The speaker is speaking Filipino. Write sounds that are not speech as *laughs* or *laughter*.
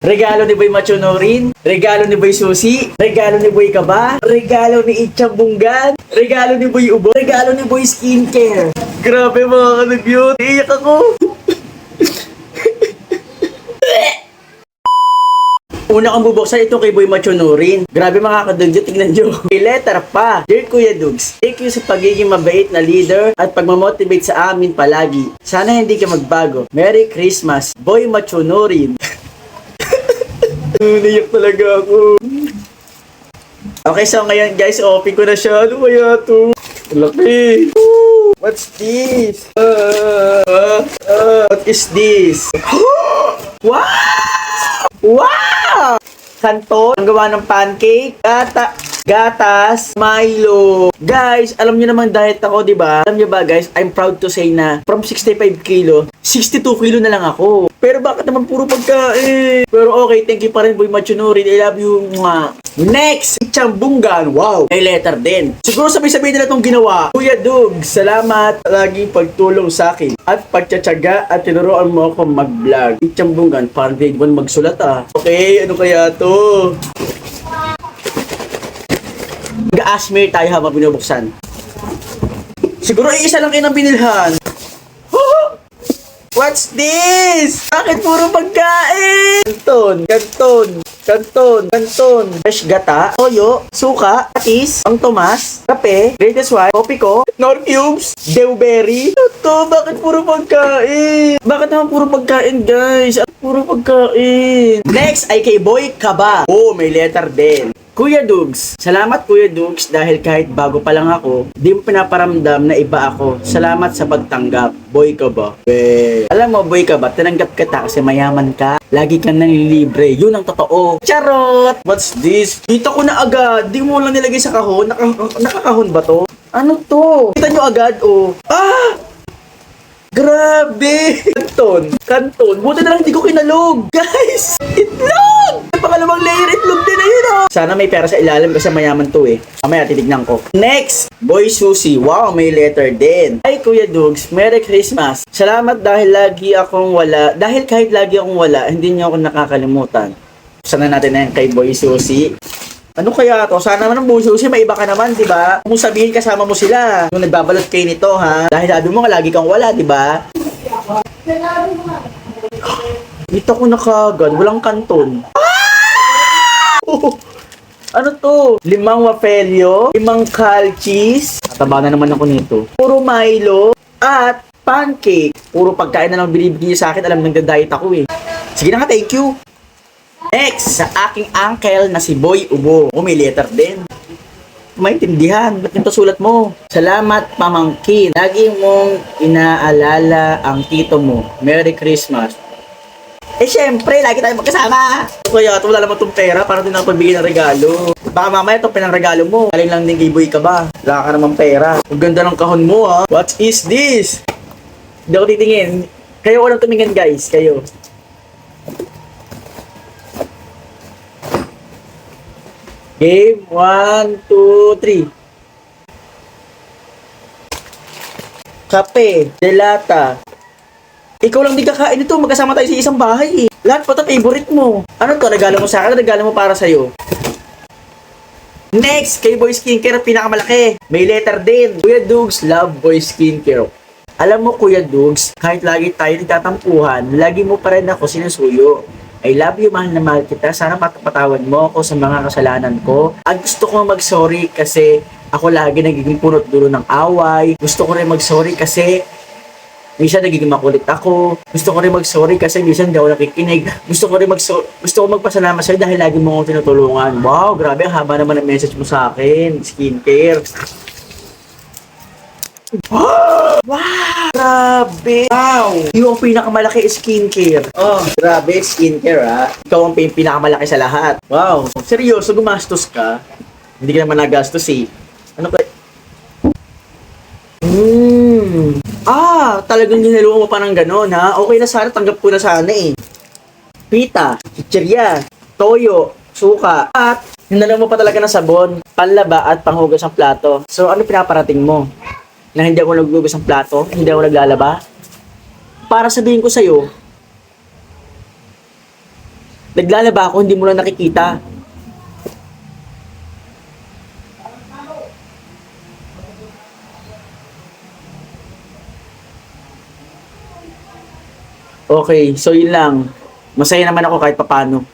Regalo ni Boy Machonorin, regalo ni Boy Susi, regalo ni Boy Kaba, regalo ni Itchang Bunggan, regalo ni Boy Ubo, regalo ni Boy Skincare. Grabe mga kanag-beauty, iyak ako. *laughs* Una kang bubuksan ito kay Boy Machonorin. Grabe mga kadugyo, tignan nyo. May letter pa. Dear Kuya Dugs, thank you sa pagiging mabait na leader at pagmamotivate sa amin palagi. Sana hindi ka magbago. Merry Christmas, Boy Machonorin. *laughs* Naiyak talaga ako. Okay, so ngayon guys, open ko na siya. Ano kaya to? Laki. What's this? Uh, uh, uh, what is this? *gasps* wow! Wow! Kanton, ang gawa ng pancake, gata, gatas, Milo. Guys, alam niyo naman diet ako, di ba? Alam niyo ba guys, I'm proud to say na from 65 kilo, 62 kilo na lang ako. Pero bakit naman puro pagkain? Pero okay, thank you pa rin, Boy Machunurin. I love you. Mwah. Next, Chambungan. Wow, may letter din. Siguro sabay-sabay nila itong ginawa. Kuya Dug, salamat lagi pagtulong sa akin at pagtsatsaga at tinuruan mo ako mag-vlog. Chambungan, parang grade 1 magsulat ah. Okay, ano kaya to? Mag-asmir tayo habang binubuksan. Siguro isa lang kayo ng binilhan. What's this? Bakit puro pagkain? Kanton, kanton, kanton, kanton. Fresh gata, toyo, suka, patis, ang tomas, kape, greatest white, kopi ko, nor cubes, dewberry. Ano to? Bakit puro pagkain? Bakit naman puro pagkain, guys? Puro pagkain. Next ay kay Boy Kaba. Oh, may letter din. Kuya Dugs, salamat Kuya Dugs dahil kahit bago pa lang ako, di mo pinaparamdam na iba ako. Salamat sa pagtanggap. Boy ka ba? Eh, alam mo, boy ka ba? Tinanggap kita kasi mayaman ka. Lagi kang nanilibre. Yun ang totoo. Charot! What's this? Kita ko na agad. Di mo lang nilagay sa kahon. Naka, nakakahon ba to? Ano to? Kita nyo agad, oh. Ah! Grabe! *laughs* Kanton! Kanton! Buti na lang hindi ko kinalog! *laughs* Guys! Itlog! Pangalawang layer itlog din ayun oh! Sana may pera sa ilalim kasi mayaman to eh. Mamaya titignan ko. Next! Boy Susi. Wow, may letter din. Ay, Kuya Dugs, Merry Christmas. Salamat dahil lagi akong wala. Dahil kahit lagi akong wala, hindi niyo ako nakakalimutan. Sana natin na yan kay Boy Susi. Ano kaya to? Sana naman ang Boy Susi, may iba ka naman, di ba? Kung sabihin kasama mo sila, nung nagbabalot kayo nito, ha? Dahil sabi mo nga, lagi kang wala, di ba? Dito ko na kagad, walang kanton. Ah! *laughs* Ano to? Limang wafelyo, limang calchis, taba na naman ako nito. Puro Milo, at pancake. Puro pagkain na lang binibigay sa akin, alam nagda-diet ako eh. Sige na nga, thank you. Next, sa aking uncle na si Boy Ubo. O, may letter din. Maintindihan, ba't ganito sulat mo? Salamat, pamangkin. Lagi mong inaalala ang tito mo. Merry Christmas. Eh, syempre, lagi tayo magkasama. Kaya, ito wala naman itong pera para din ako pagbigay ng regalo. Baka mamaya ito pinangregalo mo. Galing lang din Boy ka ba? Wala ka naman pera. Ang ganda ng kahon mo, ha? What is this? Hindi ako titingin. Kayo walang tumingin, guys. Kayo. Game 1, 2, 3. Kape, delata. Ikaw lang di kakain ito, magkasama tayo sa isang bahay eh. Lahat pa ito favorite mo. Ano to, regalo mo sa akin, regalo mo para sa'yo. Next, kay Boy Skincare, pinakamalaki. May letter din. Kuya Dugs, love Boy Skincare. Alam mo, Kuya Dugs, kahit lagi tayo nagtatampuhan, lagi mo pa rin ako sinusuyo. I love you, mahal na mahal kita. Sana matapatawad mo ako sa mga kasalanan ko. At gusto ko mag-sorry kasi ako lagi nagiging punot dulo ng away. Gusto ko rin mag-sorry kasi minsan nagiging makulit ako. Gusto ko rin mag-sorry kasi minsan hindi ako nakikinig. Gusto ko rin mag gusto ko magpasalamat sa'yo dahil lagi mo akong tinutulungan. Wow, grabe, ang haba naman ang message mo sa akin. Skincare. Wow! Grabe! Wow! Yung pinakamalaki skincare. Oh, grabe, skincare ha. Ikaw ang pin- pinakamalaki sa lahat. Wow! Seryoso, gumastos ka? Hindi ka naman nagastos eh. Ano kaya? Ah, talagang ginalawa mo pa ng ganon ha? Okay na sana, tanggap ko na sana eh. Pita, chichirya, toyo, suka, at hinalaw mo pa talaga ng sabon, panlaba at panghugas ng plato. So, ano pinaparating mo? na hindi ako naglugas ng plato, hindi ako naglalaba, para sabihin ko sa'yo, Naglalaba ako, hindi mo lang nakikita. Okay, so yun lang. Masaya naman ako kahit papano.